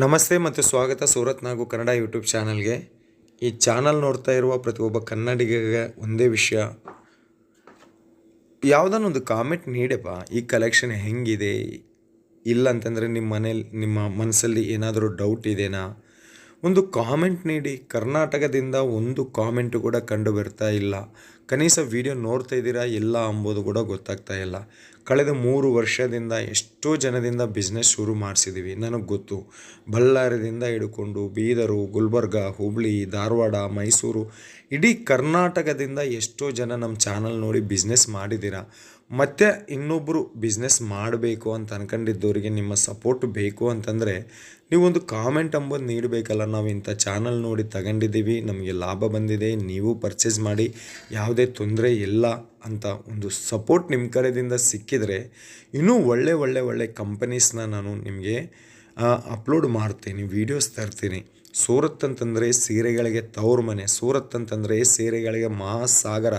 ನಮಸ್ತೆ ಮತ್ತು ಸ್ವಾಗತ ಸೂರತ್ ನಾಗು ಕನ್ನಡ ಯೂಟ್ಯೂಬ್ ಚಾನಲ್ಗೆ. ಈ ಚಾನಲ್ ನೋಡ್ತಾ ಇರುವ ಪ್ರತಿಯೊಬ್ಬ ಕನ್ನಡಿಗರಿಗೆ ಒಂದೇ ವಿಷಯ. ಯಾವುದನ್ನೊಂದು ಕಾಮೆಂಟ್ ನೀಡಪ್ಪ, ಈ ಕಲೆಕ್ಷನ್ ಹೆಂಗಿದೆ ಇಲ್ಲ ಅಂತಂದರೆ ನಿಮ್ಮ ಮನೇಲಿ, ನಿಮ್ಮ ಮನಸ್ಸಲ್ಲಿ ಏನಾದರೂ ಡೌಟ್ ಇದೆನಾ? ಒಂದು ಕಾಮೆಂಟ್ ನೀಡಿ. ಕರ್ನಾಟಕದಿಂದ ಒಂದು ಕಾಮೆಂಟು ಕೂಡ ಕಂಡು ಬರ್ತಾ ಇಲ್ಲ. ಕನೀಸ ವಿಡಿಯೋ ನೋಡ್ತಾ ಇದ್ದೀರಾ? ಇಲ್ಲ ಅಂಬೋದು ಕೂಡ ಗೊತ್ತಾಗ್ತಾ ಇಲ್ಲ. ಕಳೆದ ಮೂರು ವರ್ಷದಿಂದ ಎಷ್ಟೋ ಜನದಿಂದ ಬಿಸ್ನೆಸ್ ಶುರು ಮಾಡಿಸಿದ್ದೀವಿ ನನಗೆ ಗೊತ್ತು. ಬಳ್ಳಾರಿದಿಂದ ಹಿಡ್ಕೊಂಡು ಬೀದರು, ಗುಲ್ಬರ್ಗ, ಹುಬ್ಳಿ, ಧಾರವಾಡ, ಮೈಸೂರು, ಇಡೀ ಕರ್ನಾಟಕದಿಂದ ಎಷ್ಟೋ ಜನ ನಮ್ಮ ಚಾನಲ್ ನೋಡಿ ಬಿಸ್ನೆಸ್ ಮಾಡಿದ್ದೀರಾ? ಮತ್ತು ಇನ್ನೊಬ್ಬರು ಬಿಸ್ನೆಸ್ ಮಾಡಬೇಕು ಅಂತ ಅನ್ಕೊಂಡಿದ್ದವರಿಗೆ ನಿಮ್ಮ ಸಪೋರ್ಟ್ ಬೇಕು ಅಂತಂದರೆ ನೀವೊಂದು ಕಾಮೆಂಟ್ ಅಂಬೋದು ನೀಡಬೇಕಲ್ಲ. ನಾವು ಇಂಥ ಚಾನಲ್ ನೋಡಿ ತಗೊಂಡಿದ್ದೀವಿ. ನಮಗೆ ಲಾಭ ಬಂದಿದೆ. ನೀವು ಪರ್ಚೇಸ್ ಮಾಡಿ. ಯಾವುದೇ ತೊಂದರೆ ಇಲ್ಲ ಅಂತ ಒಂದು ಸಪೋರ್ಟ್ ನಿಮ್ಮ ಕಡೆಯಿಂದ ಸಿಕ್ಕಿದರೆ ಇನ್ನೂ ಒಳ್ಳೆ ಒಳ್ಳೆ ಒಳ್ಳೆ ಕಂಪನೀಸ್ನ ನಾನು ನಿಮಗೆ ಅಪ್ಲೋಡ್ ಮಾಡ್ತೀನಿ ವೀಡಿಯೋಸ್ ತರ್ತೀನಿ. ಸೂರತ್ ಅಂತಂದರೆ ಸೀರೆಗಳಿಗೆ ತವ್ರ ಮನೆ ಸೂರತ್ ಅಂತಂದರೆ ಸೀರೆಗಳಿಗೆ ಮಹಾಸಾಗರ.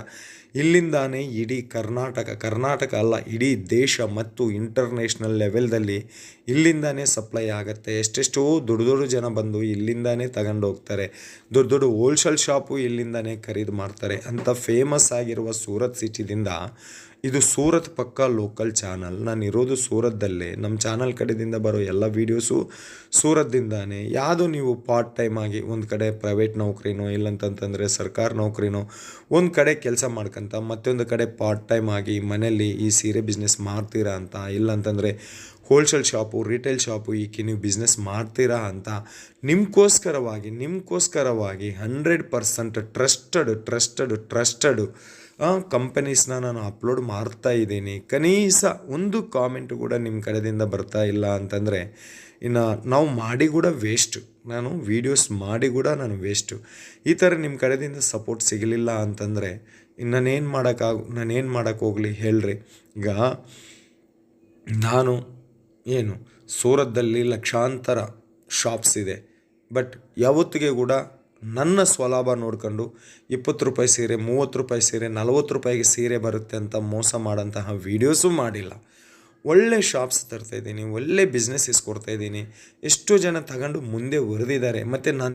ಇಲ್ಲಿಂದಾನೇ ಇಡೀ ಕರ್ನಾಟಕ ಕರ್ನಾಟಕ ಅಲ್ಲ, ಇಡೀ ದೇಶ ಮತ್ತು ಇಂಟರ್ನ್ಯಾಷನಲ್ ಲೆವೆಲ್ದಲ್ಲಿ ಇಲ್ಲಿಂದಾನೇ ಸಪ್ಲೈ ಆಗುತ್ತೆ. ಎಷ್ಟೆಷ್ಟೋ ದೊಡ್ಡ ದೊಡ್ಡ ಜನ ಬಂದು ಇಲ್ಲಿಂದಾನೇ ತಗೊಂಡು ಹೋಗ್ತಾರೆ. ದೊಡ್ಡ ದೊಡ್ಡ ಹೋಲ್ಸೇಲ್ ಶಾಪು ಇಲ್ಲಿಂದಾನೇ ಖರೀದಿ ಮಾಡ್ತಾರೆ. ಅಂತ ಫೇಮಸ್ ಆಗಿರುವ ಸೂರತ್ ಸಿಟಿದಿಂದ ಇದು ಸೂರತ್ ಪಕ್ಕ ಲೋಕಲ್ ಚಾನಲ್. ನಾನು ಇರೋದು ಸೂರತ್ದಲ್ಲೇ ನಮ್ಮ ಚಾನಲ್ ಕಡೆದಿಂದ ಬರೋ ಎಲ್ಲ ವೀಡಿಯೋಸು ಸೂರತ್ದಿಂದಾನೆ. ಯಾವುದೋ ನೀವು ಪಾರ್ಟ್ ಟೈಮ್ ಆಗಿ ಒಂದು ಕಡೆ ಪ್ರೈವೇಟ್ ನೌಕರಿನೋ, ಇಲ್ಲಂತಂತಂದರೆ ಸರ್ಕಾರ ನೌಕರಿನೋ, ಒಂದು ಕಡೆ ಕೆಲಸ ಮಾಡ್ಕೊಂತ ಮತ್ತೊಂದು ಕಡೆ ಪಾರ್ಟ್ ಟೈಮ್ ಆಗಿ ಮನೆಯಲ್ಲಿ ಈ ಸೀರೆ ಬಿಸ್ನೆಸ್ ಮಾಡ್ತೀರಾ ಅಂತ, ಇಲ್ಲಂತಂದರೆ ಹೋಲ್ಸೇಲ್ ಶಾಪು ರಿಟೇಲ್ ಶಾಪು ಈಕೆ ನೀವು ಬಿಸ್ನೆಸ್ ಮಾಡ್ತೀರಾ ಅಂತ ನಿಮ್ಗೋಸ್ಕರವಾಗಿ ನಿಮ್ಗೋಸ್ಕರವಾಗಿ ಹಂಡ್ರೆಡ್ ಪರ್ಸೆಂಟ್ ಟ್ರಸ್ಟಡ್ ಟ್ರಸ್ಟಡ್ ಟ್ರಸ್ಟಡು ಕಂಪನೀಸ್ನ ನಾನು ಅಪ್ಲೋಡ್ ಮಾಡ್ತಾ ಇದ್ದೀನಿ. ಕನೀಸ ಒಂದು ಕಾಮೆಂಟು ಕೂಡ ನಿಮ್ಮ ಕಡೆಯಿಂದ ಬರ್ತಾ ಇಲ್ಲ ಅಂತಂದರೆ, ಇನ್ನು ನಾವು ಮಾಡಿ ಕೂಡ ವೇಸ್ಟು ನಾನು ವೀಡಿಯೋಸ್ ಮಾಡಿ ಕೂಡ ನಾನು ವೇಸ್ಟು ಈ ಥರ ನಿಮ್ಮ ಕಡೆಯಿಂದ ಸಪೋರ್ಟ್ ಸಿಗಲಿಲ್ಲ ಅಂತಂದರೆ, ಇನ್ನು ನಾನೇನು ಮಾಡೋಕ್ಕಾಗ ನಾನೇನು ಮಾಡೋಕ್ಕೆ ಹೋಗಲಿ ಹೇಳ್ರಿ. ಈಗ ನಾನು ಏನು ಸೂರತ್ದಲ್ಲಿ ಲಕ್ಷಾಂತರ ಶಾಪ್ಸ್ ಇದೆ. ಬಟ್ ಯಾವತ್ತಿಗೆ ಕೂಡ ನನ್ನ ಸ್ವಲಾಭ ನೋಡ್ಕೊಂಡು ಇಪ್ಪತ್ತು ರೂಪಾಯಿ ಸೀರೆ, ಮೂವತ್ತು ರೂಪಾಯಿ ಸೀರೆ, ನಲವತ್ತು ರೂಪಾಯಿಗೆ ಸೀರೆ ಬರುತ್ತೆ ಅಂತ ಮೋಸ ಮಾಡೋಂತಹ ವೀಡಿಯೋಸು ಮಾಡಿಲ್ಲ. ಒಳ್ಳೆ ಶಾಪ್ಸ್ ತರ್ತಾಯಿದ್ದೀನಿ ಒಳ್ಳೆ ಬಿಸ್ನೆಸ್ಸಸ್ ಕೊಡ್ತಾಯಿದ್ದೀನಿ ಎಷ್ಟೋ ಜನ ತಗೊಂಡು ಮುಂದೆ ಹೊರದಿದ್ದಾರೆ ಮತ್ತು ನಾನು